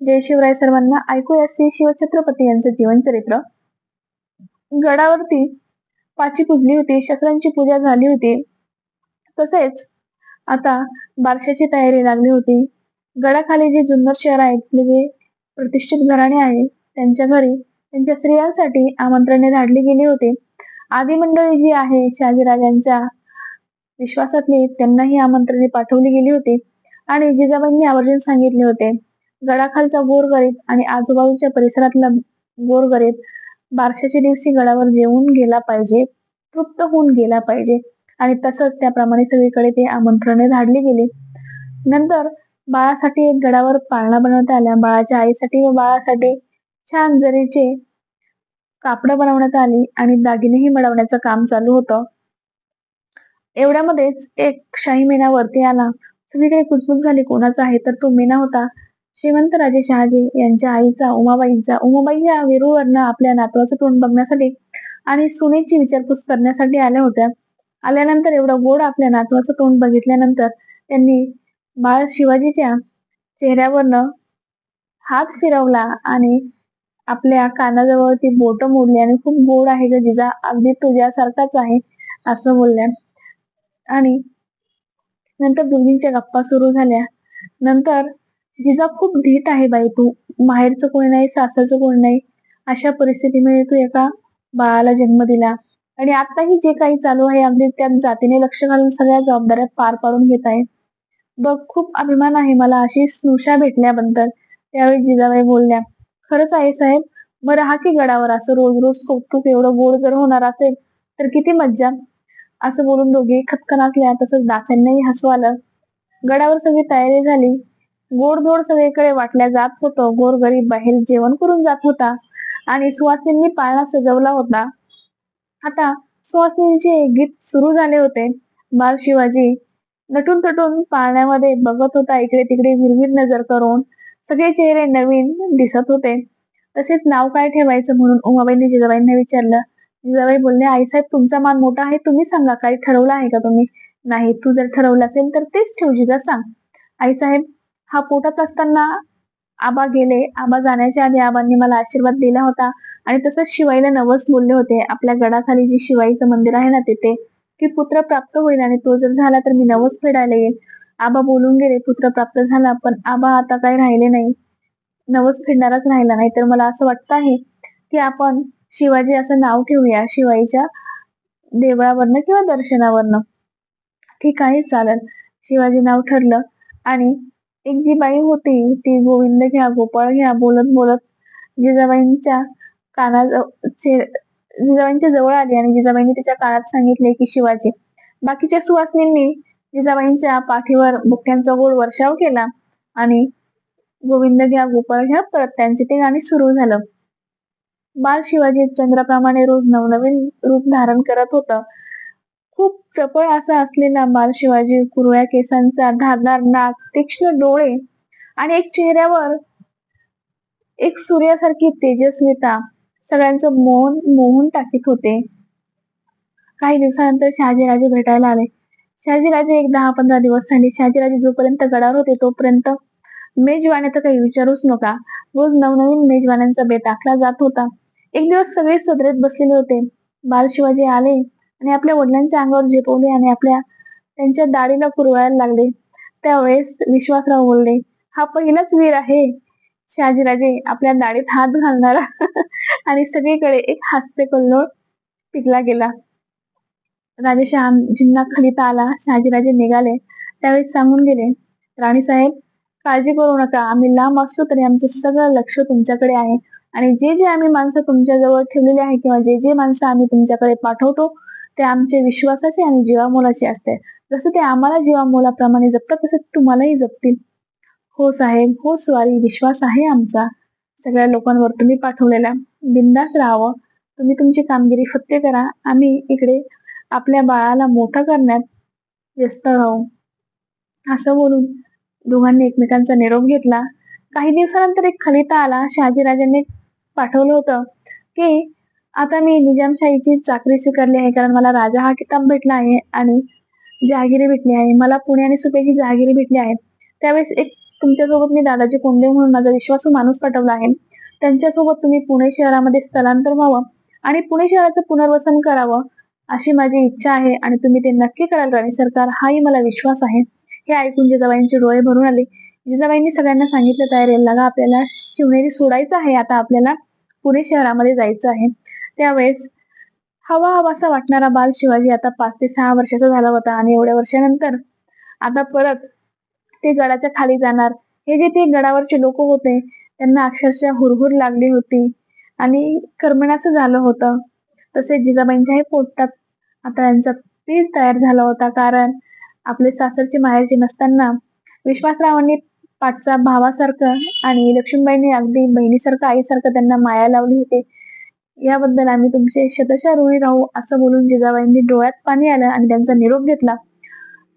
जय शिवराय सर्वांना. ऐकूया श्री शिवछत्रपती यांचं जीवनचरित्र गडावरती पाची पुजली होती शस्त्रांची पूजा झाली होती. तसेच आता बारशाची तयारी लागली होती. गडाखाली जे जुन्नर शहर आहे तिथले जे म्हणजे प्रतिष्ठित घराणे आहे त्यांच्या घरी त्यांच्या स्त्रियांसाठी आमंत्रणे धाडली गेली होती. आदी मंडळी जी आहे शहाजीराजांच्या विश्वासातली त्यांनाही आमंत्रणे पाठवली गेली होती. आणि जिजाबाईंनी आवर्जून सांगितले होते गडाखालचा गोरगरीब आणि आजूबाजूच्या परिसरातला गोरगरीब बारशाच्या दिवशी गडावर जेवून गेला पाहिजे तृप्त होऊन गेला पाहिजे. आणि तसंच त्याप्रमाणे सगळीकडे ते आमंत्रणे धाडली गेली. नंतर बाळासाठी एक गडावर पाळणा बनवण्यात आल्या. बाळाच्या आईसाठी व बाळासाठी छान जरीचे कापड बनवण्यात आली आणि दागिनेही मिळवण्याचं काम चालू होतं. एवढ्यामध्येच एक शाही मेना वरती आला सगळीकडे कुचबुच झाली कोणाचा आहे तर तो मेना होता. श्रीमंत राजे शहाजी यांच्या आईचा उमाबाईंचा उमाबाई या वेरूळवरनं आपल्या नातवाचं तोंड बघण्यासाठी आणि सुनेची विचारपूस करण्यासाठी आल्या होत्या. आल्यानंतर एवढं गोड आपल्या नातवाचं तोंड बघितल्यानंतर त्यांनी बाळ शिवाजीच्या चेहऱ्यावरनं हात फिरवला आणि आपल्या कानाजवळ ती बोट मोडली आणि खूप गोड आहे ग जिजा अगदी तुझ्यासारखाच आहे असं बोलल्या. आणि नंतर दोघींच्या गप्पा सुरू झाल्या. नंतर जिजा खूप धीट आहे बाई तू. माहेरचं कोणी नाही सासरचं कोणी नाही. अशा परिस्थितीमध्ये तू एका बाळाला जन्म दिला. आणि आताही जे काही चालू आहे अगदी त्या जातीने लक्ष घालून सगळ्या जबाबदाऱ्या पार पाडून घेत आहे. बघ खूप अभिमान आहे मला अशी स्नुषा भेटल्याबद्दल. त्यावेळी जिजाबाई बोलल्या खरंच आहे साहेब मग राहा की गडावर असं रोज रोज कौतुक एवढं गोड जर होणार असेल तर किती मज्जा. असं बोलून दोघे खतखन असल्या तसंच दासांनाही हसू आलं. गडावर सगळी तयारी झाली. गोडधोड सगळीकडे वाटल्या जात होतो. गोरगरीब बाहेर जेवण करून जात होता. आणि सुवासिनींनी पाळणा सजवला होता. आता सुवासिनीचे गीत सुरू झाले होते. बाल शिवाजी नटून तटून पाळण्यामध्ये बघत होता. इकडे तिकडे हिरवीर नजर करून सगळे चेहरे नवीन दिसत होते. तसेच नाव काय ठेवायचं म्हणून उमाबाईंनी जिजाबाईंना विचारलं. जिजाबाई बोलले आईसाहेब तुमचा मान मोठा आहे. तुम्ही सांगा काही ठरवलं आहे का तुम्ही? नाही तू जर ठरवलं असेल तर तेच ठेव जिजा सांग. आईसाहेब हा पोटात असताना आबा गेले. आबा जाण्याच्या आधी आबांनी मला आशीर्वाद दिला होता आणि तसंच शिवाईला नवस बोलले होते. आपल्या गडाखाली जी शिवाईचं मंदिर आहे ना तिथे की पुत्र प्राप्त होईल आणि तो जर झाला तर मी नवस फेडायला येईल. आबा बोलून गेले पुत्र प्राप्त झाला पण आबा आता काही राहिले नाही. नवस फेडणाराच राहिला नाही. तर मला असं वाटतं आहे की आपण शिवाजी असं नाव ठेवूया शिवाईच्या देवळावरनं किंवा दर्शनावरनं. ठीक आहे चालेल. शिवाजी नाव ठरलं आणि एक जी बाई होती ती गोविंद घ्या गोपाळ घ्या बोलत बोलत जिजाबाईंच्या काना जिजाबाईंच्या जवळ आली आणि जिजाबाईंनी तिच्या कानात सांगितले की शिवाजी बाकीच्या सुवासनींनी जिजाबाईंच्या पाठीवर बुक्यांचा गोड वर्षाव केला आणि गोविंद घ्या गोपाळ घ्या परत त्यांचे ते गाणे सुरू झालं. बाल शिवाजी चंद्राप्रमाणे रोज नवनवीन रूप धारण करत होतं. खूप चपळ असा असलेला बाल शिवाजी कुरव्या केसांचा धारदार नाक तीक्ष्ण डोळे आणि एक चेहऱ्यावर एक सूर्यासारखी तेजस्विता सगळ्यांचं मोहन मोहून टाकीत होते. काही दिवसानंतर शहाजीराजे भेटायला आले. शहाजीराजे एक दहा पंधरा दिवस झाले. शहाजीराजे जोपर्यंत गडावर होते तोपर्यंत मेजवान्याचं काही विचारूच नका रोज नवनवीन मेजवान्यांचा बेत आखला जात होता. एक दिवस सगळे सदरेत बसलेले होते. बाल शिवाजी आले. आणि आपल्या वडिलांच्या अंगावर झेपवले आणि आपल्या त्यांच्या दाढीला कुरवायला लागले. त्यावेळेस विश्वासराव बोलले हा पहिलाच वीर आहे. शहाजीराजे आपल्या दाढीत हात घालणारा. आणि सगळीकडे एक हास्य कल्लोळ पिकला गेला. राजे शहाजींना खलिता आला शहाजीराजे निघाले. त्यावेळेस सांगून गेले राणी साहेब काळजी करू नका. आम्ही लांब असलो तरी आमचं सगळं लक्ष तुमच्याकडे आहे. आणि जे जे आम्ही माणसं तुमच्या जवळ ठेवलेली आहे किंवा जे जे माणसं आम्ही तुमच्याकडे पाठवतो ते आमचे विश्वासाचे आणि जीवामोलाचे असते. जसं ते आम्हाला जीवामोलाप्रमाणे जपतात तसं तुम्हालाही जपतील. हो साहेब हो स्वारी विश्वास आहे आमचा. सगळ्या लोकांवर तुम्ही पाठवलेला बिंदास राहावं. तुम्ही तुमची कामगिरी फक्त करा. आम्ही इकडे आपल्या बाळाला मोठं करण्यात व्यस्त राहू. असं बोलून दोघांनी एकमेकांचा निरोप घेतला. काही दिवसानंतर एक खलिता आला. शहाजीराजांनी पाठवलं होतं की आता मी निजामशाहीची चाकरी स्वीकारली आहे कारण मला राजा हा किताब भेटला आहे आणि जहागिरी भेटली आहे. मला पुणे आणि सुपे ही जहागिरी भेटली आहे त्यावेळेस एक तुमच्यासोबत मी दादाजी कोंडे म्हणून माझा विश्वासू माणूस पाठवला आहे. त्यांच्यासोबत तुम्ही पुणे शहरामध्ये स्थलांतर व्हावं आणि पुणे शहराचं पुनर्वसन करावं अशी माझी इच्छा आहे आणि तुम्ही ते नक्की कराल राणे सरकार. हाही मला विश्वास आहे. हे ऐकून जिजाबाईंचे डोळे भरून आले. जिजाबाईंनी सगळ्यांना सांगितलं तयारी लगा आपल्याला शिवनेरी सोडायचं आहे. आता आपल्याला पुणे शहरामध्ये जायचं आहे. त्यावेळेस हवा हवासा वाटणारा बाल शिवाजी आता पाच ते सहा वर्षाचा झाला होता आणि एवढ्या वर्षानंतर आता परत ते गडाच्या खाली जाणार. हे जे ते गडावरचे लोक होते त्यांना अक्षरशः हुरहुर लागली होती आणि करमणाचं झालं होतं. तसेच जिजाबाईंच्याही पोटात आता यांचा पीस तयार झाला होता. कारण आपले सासरचे माहेरचे नसताना विश्वासरावांनी पाठचा भावासारखं आणि लक्ष्मीबाईंनी अगदी बहिणीसारखं आईसारखं त्यांना माया लावली होती. याबद्दल आम्ही तुमचे शतशा ऋणी राहू असं बोलून जिजाबाईंनी डोळ्यात पाणी आलं आणि त्यांचा निरोप घेतला.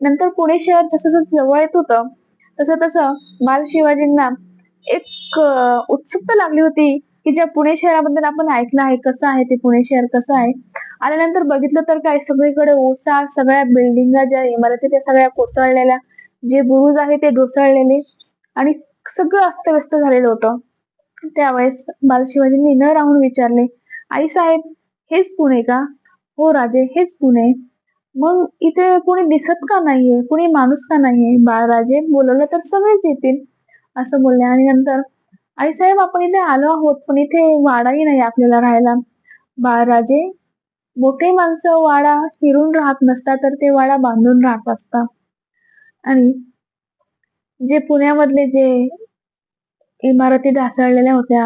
नंतर पुणे शहर जसं जसं जवळ येत होतं तसं तसं बाल शिवाजींना एक उत्सुकता लागली होती की ज्या पुणे शहराबद्दल आपण ऐकलं आहे कसं आहे ते पुणे शहर कसं आहे. आल्यानंतर बघितलं तर काय सगळीकडे ओसा सगळ्या बिल्डिंगा ज्या इमारती त्या सगळ्या कोसळलेल्या जे बुरुज आहे ते ढोसळलेले आणि सगळं अस्तव्यस्त झालेलं होतं. त्यावेळेस बाल शिवाजींनी न राहून विचारले आई साहेब हेच पुणे का? हो राजे हेच पुणे. मग इथे कोणी दिसत का नाहीये? कोणी माणूस का नाहीये? बाळराजे बोलवलं तर सगळेच येतील असं बोलले. आणि नंतर आई साहेब आपण इथे आलो आहोत पण इथे वाडाही नाही आपल्याला राहायला. बाळराजे मोठे माणसं वाडा हिरून राहत नसता तर ते वाडा बांधून राहत असता. आणि जे पुण्यामधले जे इमारती ढासळलेल्या होत्या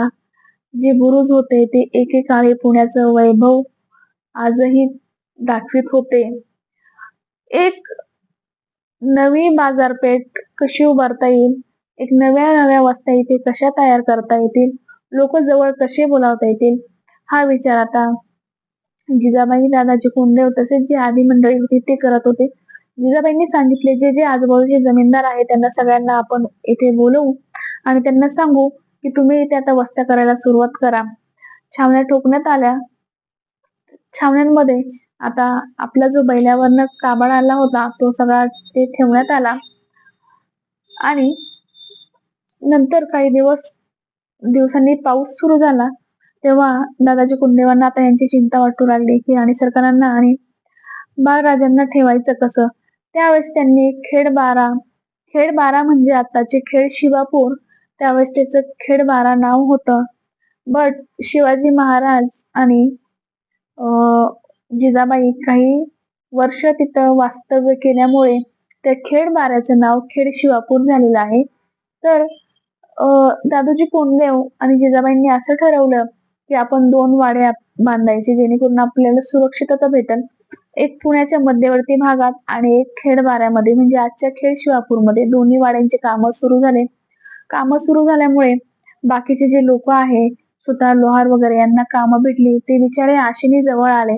जे बुरुज होते ते एकेकाळी पुण्याचं वैभव. आजही दाखवित होते. एक नवी बाजारपेठ कशी उभारता येईल? एक नव्या नव्या वस्त्या इथे कशा तयार करता येतील? लोक जवळ कसे बोलावता येतील? हा विचार आता जिजाबाई दादाजी कोंडेव तसेच जे आदी मंडळी होती ते करत होते. जिजाबाईंनी सांगितले जे जे आजूबाजूचे जमीनदार आहेत त्यांना सगळ्यांना आपण इथे बोलवू आणि त्यांना सांगू. की तुम्ही इथे आता वस्त्या करायला सुरुवात करा. छावण्या ठोकण्यात आल्या. छावण्यांमध्ये आता आपला जो बैलावरनं काबाड आला होता तो सगळा ते ठेवण्यात आला. आणि नंतर काही दिवस दिवसांनी पाऊस सुरू झाला. तेव्हा दादाजी कुंडेवांना आता यांची चिंता वाटू लागली की राणी सरकारांना आणि बाळराजांना ठेवायचं कसं? त्यावेळेस त्यांनी खेड बारा खेड बारा म्हणजे आताचे खेड शिवापूर त्यावेळेस त्याचं खेड बारा नाव होतं. बट शिवाजी महाराज आणि जिजाबाई काही वर्ष तिथं वास्तव्य केल्यामुळे त्या खेडबाऱ्याचं नाव खेड शिवापूर झालेलं आहे. तर दादोजी कोंडदेव आणि जिजाबाईंनी असं ठरवलं की आपण दोन वाड्या बांधायचे जेणेकरून आपल्याला सुरक्षितता भेटेल. एक पुण्याच्या मध्यवर्ती भागात आणि एक खेड बाऱ्यामध्ये म्हणजे आजच्या खेड शिवापूरमध्ये दोन्ही वाड्यांचे काम सुरू झाले. काम सुरू झाल्यामुळे बाकीचे जे लोक आहे स्वतः लोहार वगैरे यांना कामं भेटली ते बिचारे आशेने जवळ आले.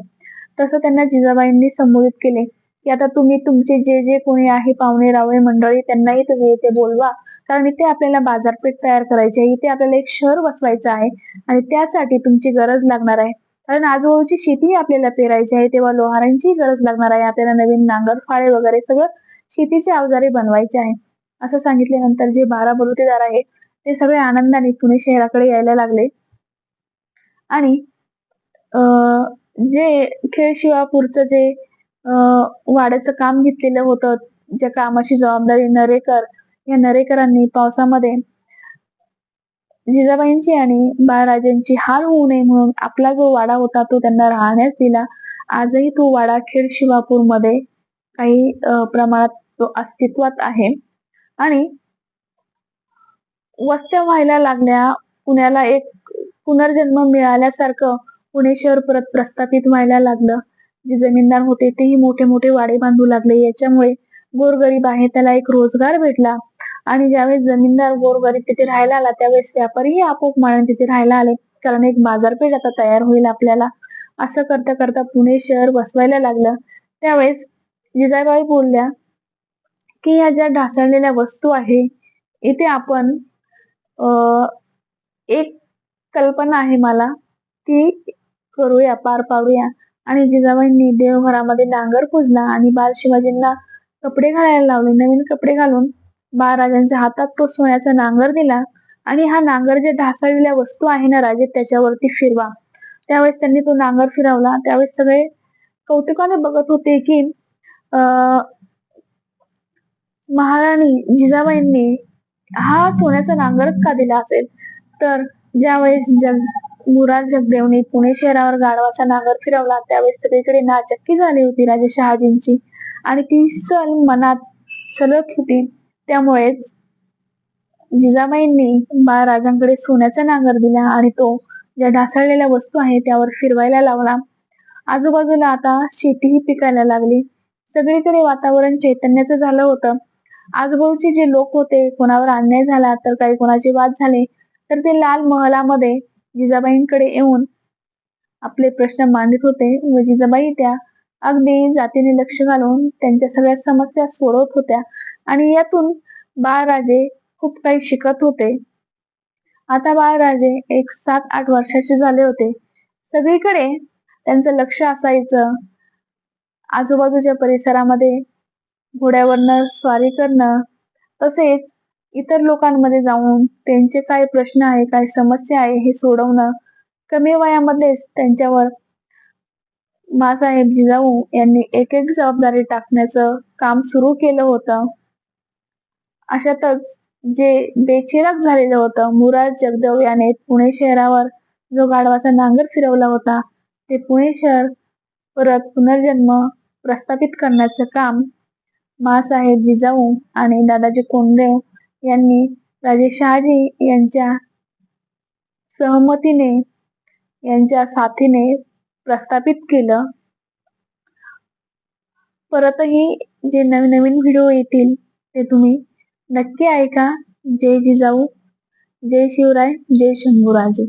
तसं त्यांना जिजाबाईंनी संबोधित केले की आता तुम्ही तुमचे जे जे कोणी आहे पाहुणे रावळे मंडळी त्यांनाही तुम्ही इथे बोलवा. कारण इथे आपल्याला बाजारपेठ तयार करायची आहे इथे आपल्याला एक शहर बसवायचं आहे आणि त्यासाठी तुमची गरज लागणार आहे. कारण आजूबाजूची शेती आपल्याला पेरायची आहे तेव्हा लोहारांची गरज लागणार आहे. आपल्याला नवीन नांगर फाळे वगैरे सगळं शेतीचे अवजारे बनवायचे आहे. असं सांगितल्यानंतर जे बारा बलुतेदार आहे ते सगळे आनंदाने पुणे शहराकडे यायला लागले. आणि जे खेळ शिवापूरचं जे वाड्याचं काम घेतलेलं होतं ज्या कामाची जबाबदारी नरेकर या नरेकरांनी पावसामध्ये जिजाबाईंची आणि बाळराजांची हाल होऊ नये म्हणून आपला जो वाडा होता तो त्यांना राहण्यास दिला. आजही तो वाडा खेड शिवापूरमध्ये काही प्रमाणात तो अस्तित्वात आहे. आणि वस्त्या व्हायला लागल्या. पुण्याला एक पुनर्जन्म मिळाल्यासारखं पुणे शहर परत प्रस्थापित व्हायला लागलं. जे जमीनदार होते तेही मोठे मोठे वाडे बांधू लागले. याच्यामुळे गोरगरीब आहे त्याला एक रोजगार भेटला. आणि ज्यावेळेस जमीनदार गोरगरीब तिथे राहायला आला त्यावेळेस व्यापारीही आपोप माळून तिथे राहायला आले. कारण एक बाजारपेठ आता तयार होईल आपल्याला. असं करता करता पुणे शहर बसवायला लागलं. त्यावेळेस जिजाबाई बोलल्या की या ज्या ढासळलेल्या वस्तू आहे इथे आपण एक कल्पना आहे मला ती करूया पार पाडूया. आणि जिजाबाईंनी देवघरामध्ये डांगर पुजला आणि बाल शिवाजींना कपडे घालायला लावले. नवीन कपडे घालून महाराजांच्या हातात तो सोन्याचा नांगर दिला आणि हा नांगर जे ढासळलेल्या वस्तू आहे ना राजे त्याच्यावरती फिरवा. त्यावेळेस त्यांनी तो नांगर फिरवला. त्यावेळेस सगळे कौतुकाने बघत होते की अं महाराणी जिजाबाईंनी हा सोन्याचा नांगरच का दिला असेल? तर ज्यावेळेस जग मुराद जगदेवने पुणे शहरावर गाढवाचा नांगर फिरवला त्यावेळेस सगळीकडे नाचक्की झाली होती राजे शहाजींची. आणि ती सल मनात सलत होती. त्यामुळेच जिजाबाईंनी बाळराजांकडे सोन्याचा नांगर दिला आणि तो ज्या ढासळलेल्या वस्तू आहे त्यावर फिरवायला लावला. आजूबाजूला आता शेतीही पिकायला लागली. सगळीकडे वातावरण चैतन्याचं झालं होतं. आजूबाजूचे जे लोक होते कोणावर अन्याय झाला तर काही कोणाचे वाद झाले तर ते लाल महलामध्ये जिजाबाईंकडे येऊन आपले प्रश्न मांडत होते व जिजाबाई त्या अगदी जातीने लक्ष घालून त्यांच्या सगळ्या समस्या सोडवत होत्या. आणि यातून बाळराजे खूप काही शिकत होते. आता बाळराजे एक सात आठ वर्षाचे झाले होते. सगळीकडे त्यांचं लक्ष असायचं. आजूबाजूच्या परिसरामध्ये घोड्यावरनं स्वारी करणं तसेच इतर लोकांमध्ये जाऊन त्यांचे काय प्रश्न आहे काय समस्या आहे हे सोडवणं कमी वयामध्येच त्यांच्यावर मासाहेब जिजाऊ यांनी एक एक जबाबदारी टाकण्याचं काम सुरू केलं होतं. अशातच जे बेचिराग झालेलं होतं मुराद जगदेव याने पुणे शहरावर जो गाढवाचा नांगर फिरवला होता ते पुणे शहर परत पुनर्जन्म प्रस्थापित करण्याचं काम मासाहेब जिजाऊ आणि दादाजी कोंडदेव यांनी राजे शहाजी यांच्या सहमतीने यांच्या साथीने प्रस्थापित केलं. परतही जे नवीन नवीन व्हिडिओ येतील ते तुम्ही नक्की ऐका. जय जिजाऊ जय शिवराय जय शंभूराजे.